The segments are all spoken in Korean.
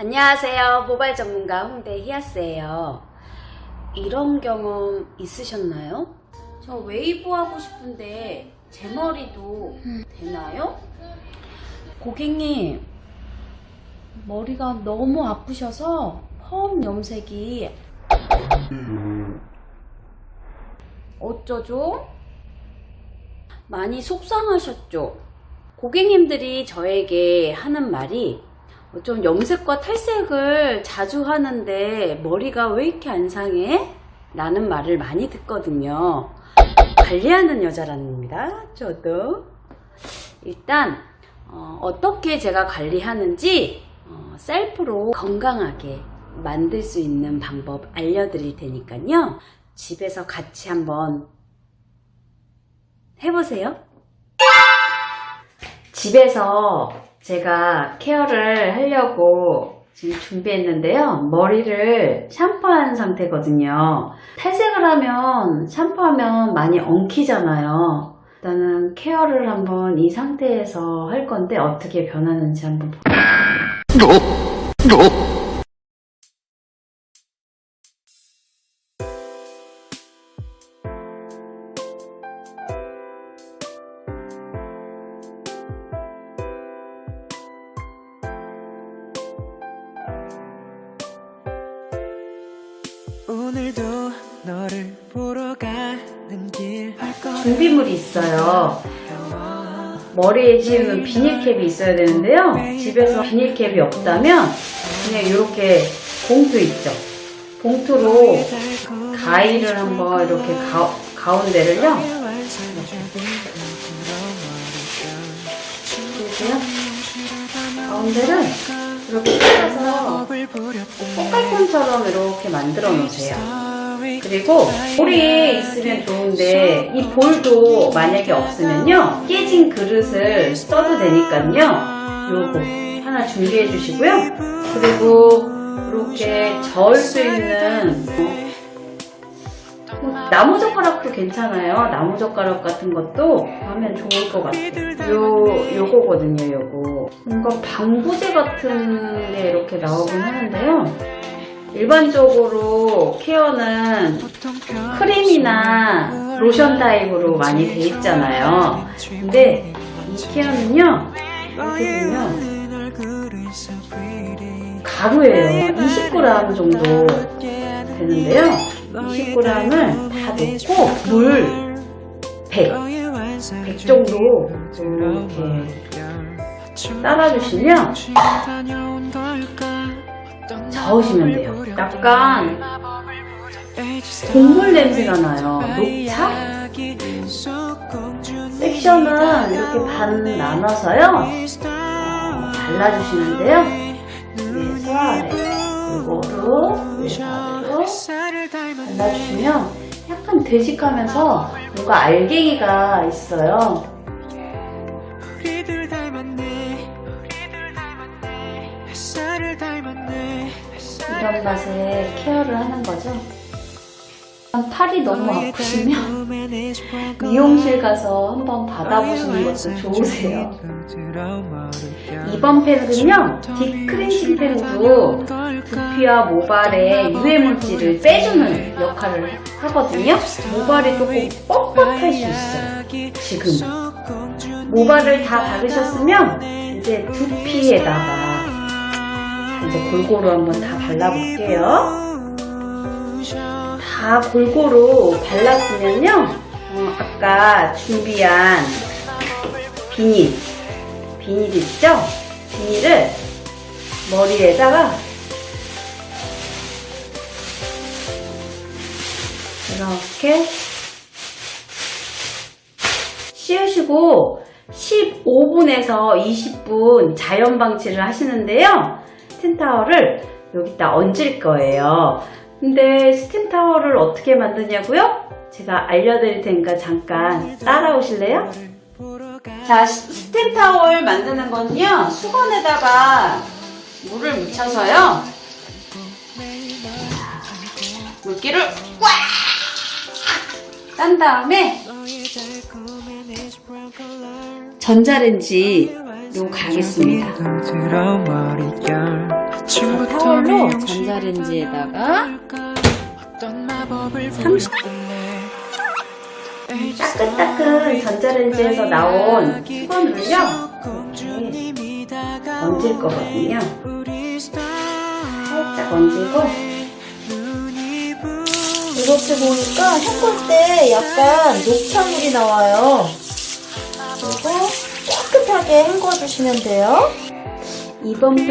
안녕하세요. 모바일 전문가 홍대 히아스예요. 이런 경험 있으셨나요? 저 웨이브 하고 싶은데 제 머리도 되나요? 고객님, 머리가 너무 아프셔서 펌 염색이 어쩌죠? 많이 속상하셨죠? 고객님들이 저에게 하는 말이 좀 염색과 탈색을 자주 하는데 머리가 왜 이렇게 안 상해? 라는 말을 많이 듣거든요. 관리하는 여자랍니다. 저도. 일단 어, 떻게 제가 관리하는지 어, 셀프로 건강하게 만들 수 있는 방법 알려드릴 테니까요. 집에서 같이 한번 해보세요. 집에서 제가 케어를 하려고 지금 준비했는데요. 머리를 샴푸한 상태거든요. 탈색을 하면 샴푸하면 많이 엉키잖아요. 일단은 케어를 한번 이 상태에서 할 건데 어떻게 변하는지 한번 볼게요. 준비물이 있어요. 머리에 지우는 비닐캡이 있어야 되는데요. 집에서 비닐캡이 없다면 그냥 이렇게 봉투 있죠. 봉투로 가위를 한번 이렇게 가, 가운데를요. 보세요. 가운데를 이렇게 뜯어서 꽃갈콘처럼 이렇게 만들어 놓으세요. 그리고 볼이 있으면 좋은데 이 볼도 만약에 없으면요 깨진 그릇을 써도 되니까요. 요거 하나 준비해 주시고요. 그리고 이렇게 저을 수 있는 뭐, 나무 젓가락도 괜찮아요. 나무 젓가락 같은 것도 하면 좋을 것 같아요. 요 요거거든요 요거. 뭔가 방부제 같은 게 이렇게 나오긴 하는데요 일반적으로 케어는 크림이나 로션 타입으로 많이 돼 있잖아요. 근데 이 케어는요, 이렇게 보면 가루예요. 20g 정도 되는데요. 20g을 다 넣고 물 100, 100 정도 이렇게 따라주시면 저으시면 돼요. 약간 동물 냄새가 나요. 녹차? 섹션은 이렇게 반 나눠서요. 어, 발라주시는데요. 위에서 아래, 골고루 위에서 아래로 발라주시면 약간 되직하면서 뭔가 알갱이가 있어요. 이런 맛에 케어를 하는 거죠. 팔이 너무 아프시면 미용실 가서 한번 받아보시는 것도 좋으세요. 이번 펜은요, 딥크렌징 펜으로 두피와 모발에 유해 물질을 빼주는 역할을 하거든요. 모발이 조금 뻣뻣할 수 있어요. 지금. 모발을 다 바르셨으면 이제 두피에다가 이제 골고루 한번 다 발라볼게요. 다 골고루 발랐으면요. 어, 아까 준비한 비닐, 비닐 있죠? 비닐을 머리에다가 이렇게 씌우시고 15분에서 20분 자연 방치를 하시는데요. 스팀 타월을 여기다 얹을 거예요. 근데 스팀 타월을 어떻게 만드냐고요? 제가 알려드릴 테니까 잠깐 따라오실래요? 자, 스팀 타월 만드는 건요. 수건에다가 물을 묻혀서요. 물기를 꽉! 딴 다음에 전자레인지 로 가겠습니다. 들어 머릿결 아침부터 타월로 미용실 전자레인지에다가 어떤 마법을 30 부렸길래 따끈따끈 전자레인지에서 나온 수건을요 공주님이 얹을 거거든요 살짝 얹고 이렇게 보니까 헹굴 때 약간 녹차물이 나와요. 그리고 깨끗하게 헹궈주시면 돼요. 이번 팩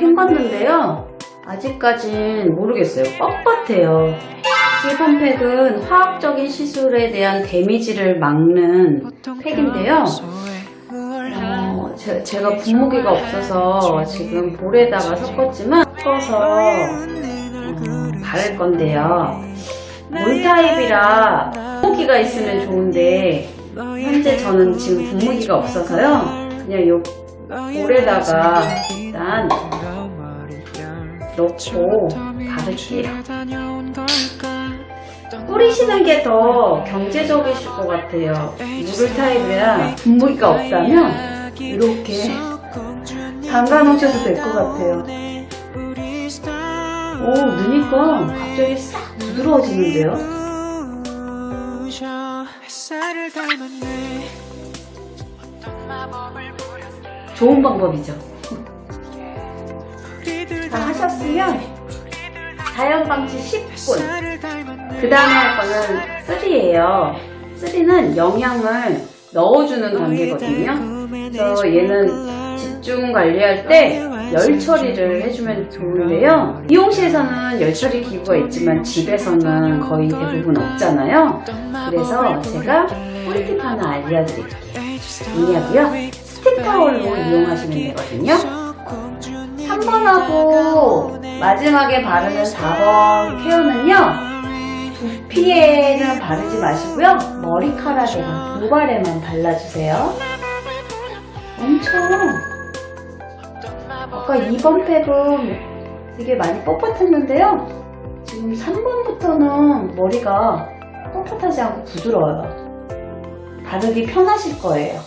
헹궜는데요 아직까진 모르겠어요 뻣뻣해요 1번 팩은 화학적인 시술에 대한 데미지를 막는 팩인데요 어, 제, 제가 분무기가 없어서 지금 볼에다가 섞었지만 섞어서 어, 바를 건데요. 물 타입이라 분무기가 있으면 좋은데 현재 저는 지금 분무기가 없어서요. 그냥 요 볼에다가 일단 넣고 바를게요. 뿌리시는 게 더 경제적이실 것 같아요. 물 타입이라 분무기가 없다면 이렇게 담가 놓으셔도 될 것 같아요. 오, 넣으니까 갑자기 싹 부드러워지는데요? 닮았네 좋은 방법이죠. 다 하셨으면 자연방치 10분. 햇살을 닮았네 그 다음에 할 거는 3예요. 3는 영양을 넣어주는 단계거든요. 그래서 얘는 집중 관리할 때 열 처리를 해주면 좋은데요. 미용실에서는 열 처리 기구가 있지만 집에서는 거의 대부분 없잖아요. 그래서 제가 꿀팁 하나 알려드릴게요. 뭐냐고요? 스틱타올로 이용하시면 되거든요. 3번하고 마지막에 바르는 4번 케어는요. 두피에는 바르지 마시고요. 머리카락에만, 모발에만 발라주세요. 엄청 아까 2번 팩은 되게 많이 뻣뻣했는데요. 지금 3번부터는 머리가 뻣뻣하지 않고 부드러워요. 바르기 편하실 거예요.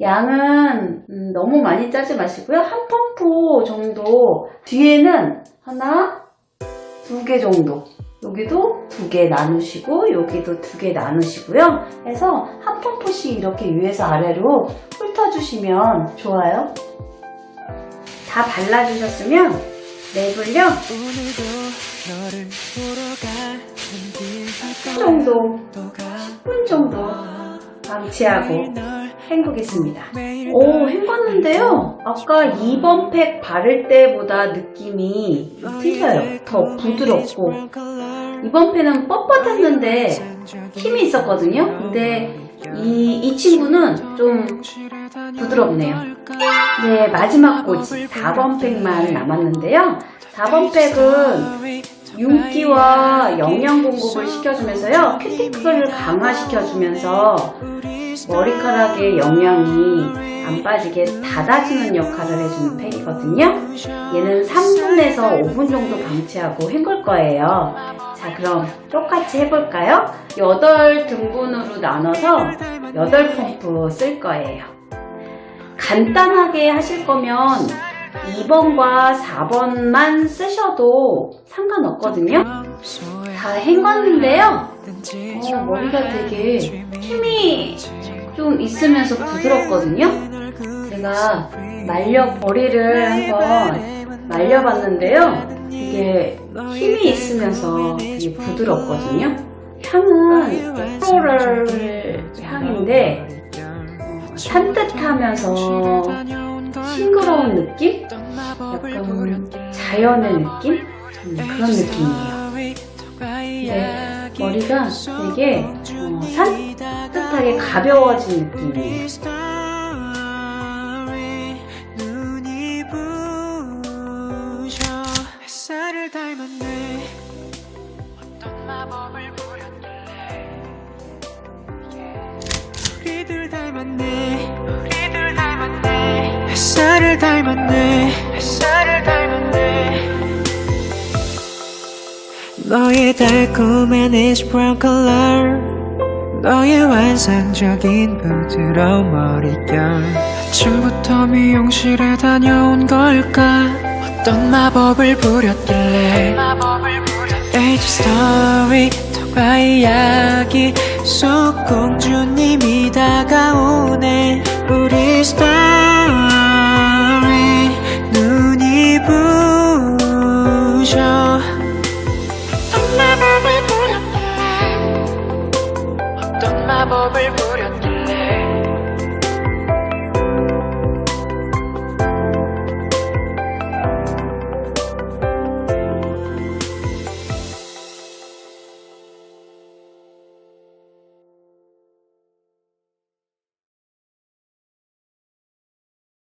양은 음, 너무 많이 짜지 마시고요. 한 펌프 정도 뒤에는 하나, 두 개 정도 여기도 두 개 나누시고 여기도 두 개 나누시고요. 해서 한 펌프씩 이렇게 위에서 아래로 훑어주시면 좋아요. 다 발라주셨으면 랩을요 오늘도 너를 보러 가는 길 10분 정도, 가 10분 정도 방치하고 널 헹구겠습니다. 오, 헹궜는데요. 아까 2번 팩 바를 때보다 느낌이 틀려요. 더 부드럽고. 이번 팩은 뻣뻣했는데 힘이 있었거든요. 근데 이, 이 친구는 좀 부드럽네요. 네, 마지막 꼬지 4번 팩만 남았는데요. 4번 팩은 윤기와 영양 공급을 시켜주면서요. 큐티클을 강화시켜주면서 머리카락에 영양이 안 빠지게 닫아주는 역할을 해주는 팩이거든요. 얘는 3분에서 5분 정도 방치하고 헹굴 거예요. 자, 그럼 똑같이 해볼까요? 8등분으로 나눠서 8펌프 쓸 거예요. 간단하게 하실 거면 2번과 4번만 쓰셔도 상관없거든요. 다 헹궜는데요. 어, 머리가 되게 힘이 좀 있으면서 부드럽거든요. 제가 말려 머리를 한번 말려봤는데요. 이게 힘이 있으면서 되게 부드럽거든요. 향은 플로럴 향인데 어, 산뜻하면서 싱그러운 느낌? 약간 자연의 느낌? 음, 그런 느낌이에요. 네, 머리가 되게 어, 산뜻하게 가벼워진 느낌이에요. 햇살을 닮았네. 햇살을 닮았네. 너의 달콤한 애쉬 브라운 컬러 너의 환상적인 부드러운 머릿결. 아침부터 미용실에 다녀온 걸까? 어떤 마법을 부렸길래? 에이지 스토리 통화 이야기. 속 공주님이 다가오네. 우리 스토 어